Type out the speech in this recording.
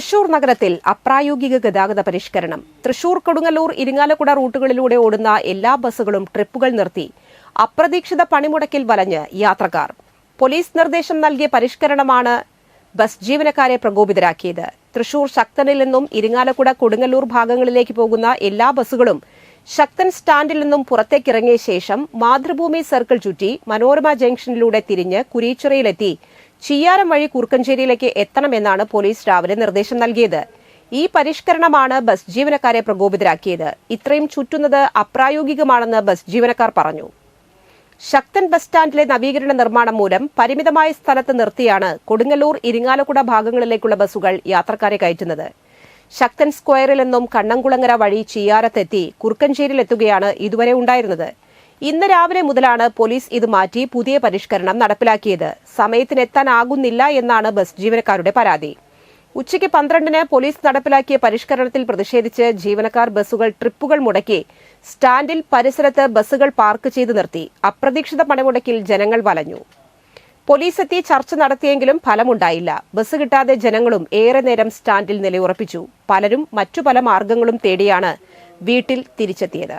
തൃശൂർ നഗരത്തിൽ അപ്രായോഗിക ഗതാഗത പരിഷ്കരണം. തൃശൂർ കൊടുങ്ങല്ലൂർ ഇരിങ്ങാലക്കുട റൂട്ടുകളിലൂടെ ഓടുന്ന എല്ലാ ബസ്സുകളും ട്രിപ്പുകൾ നിർത്തി. അപ്രതീക്ഷിത പണിമുടക്കിൽ വലഞ്ഞ് യാത്രക്കാർ. പോലീസ് നിർദ്ദേശം നൽകിയ പരിഷ്കരണമാണ് ബസ് ജീവനക്കാരെ പ്രകോപിതരാക്കിയത്. തൃശൂർ ശക്തനിൽ നിന്നും ഇരിങ്ങാലക്കുട കൊടുങ്ങല്ലൂർ ഭാഗങ്ങളിലേക്ക് പോകുന്ന എല്ലാ ബസ്സുകളും ശക്തൻ സ്റ്റാൻഡിൽ നിന്നും പുറത്തേക്കിറങ്ങിയ ശേഷം മാതൃഭൂമി സർക്കിൾ ചുറ്റി മനോരമ ജംഗ്ഷനിലൂടെ തിരിഞ്ഞ് കുരീച്ചിറയിലെത്തി ചിയ്യാരം വഴി കുറുക്കഞ്ചേരിയിലേക്ക് എത്തണമെന്നാണ് പോലീസ് രാവിലെ നിർദ്ദേശം നൽകിയത്. ഈ പരിഷ്കരണമാണ് ബസ് ജീവനക്കാരെ പ്രകോപിതരാക്കിയത്. ഇത്രയും ചുറ്റുന്നത് അപ്രായോഗികമാണെന്ന് ബസ് ജീവനക്കാർ പറഞ്ഞു. ശക്തൻ ബസ് സ്റ്റാൻഡിലെ നവീകരണ നിർമ്മാണം മൂലം പരിമിതമായ സ്ഥലത്ത് നിർത്തിയാണ് കൊടുങ്ങല്ലൂർ ഇരിങ്ങാലക്കുട ഭാഗങ്ങളിലേക്കുള്ള ബസ്സുകൾ യാത്രക്കാരെ കയറ്റുന്നത്. ശക്തൻ സ്ക്വയറിൽ നിന്നും കണ്ണംകുളങ്ങര വഴി ചിയ്യാരത്തെത്തി കുറുക്കഞ്ചേരിയിലെത്തുകയാണ് ഇതുവരെ ഉണ്ടായിരുന്നത്. ഇന്ന് രാവിലെ മുതലാണ് പോലീസ് ഇത് മാറ്റി പുതിയ പരിഷ്കരണം നടപ്പിലാക്കിയത്. സമയത്തിനെത്താനാകുന്നില്ല എന്നാണ് ബസ് ജീവനക്കാരുടെ പരാതി. ഉച്ചയ്ക്ക് പന്ത്രണ്ടിന് പോലീസ് നടപ്പിലാക്കിയ പരിഷ്കരണത്തിൽ പ്രതിഷേധിച്ച് ജീവനക്കാർ ബസ്സുകൾ ട്രിപ്പുകൾ മുടക്കി സ്റ്റാൻഡിൽ പരിസരത്ത് ബസ്സുകൾ പാർക്ക് ചെയ്ത് നിർത്തി. അപ്രതീക്ഷിത പണിമുടക്കിൽ ജനങ്ങൾ വലഞ്ഞു. പോലീസ് എത്തി ചർച്ച നടത്തിയെങ്കിലും ഫലമുണ്ടായില്ല. ബസ് കിട്ടാതെ ജനങ്ങളും ഏറെ നേരം സ്റ്റാൻഡിൽ നിലയുറപ്പിച്ചു. പലരും മറ്റു പല മാർഗങ്ങളും തേടിയാണ് വീട്ടിൽ തിരിച്ചെത്തിയത്.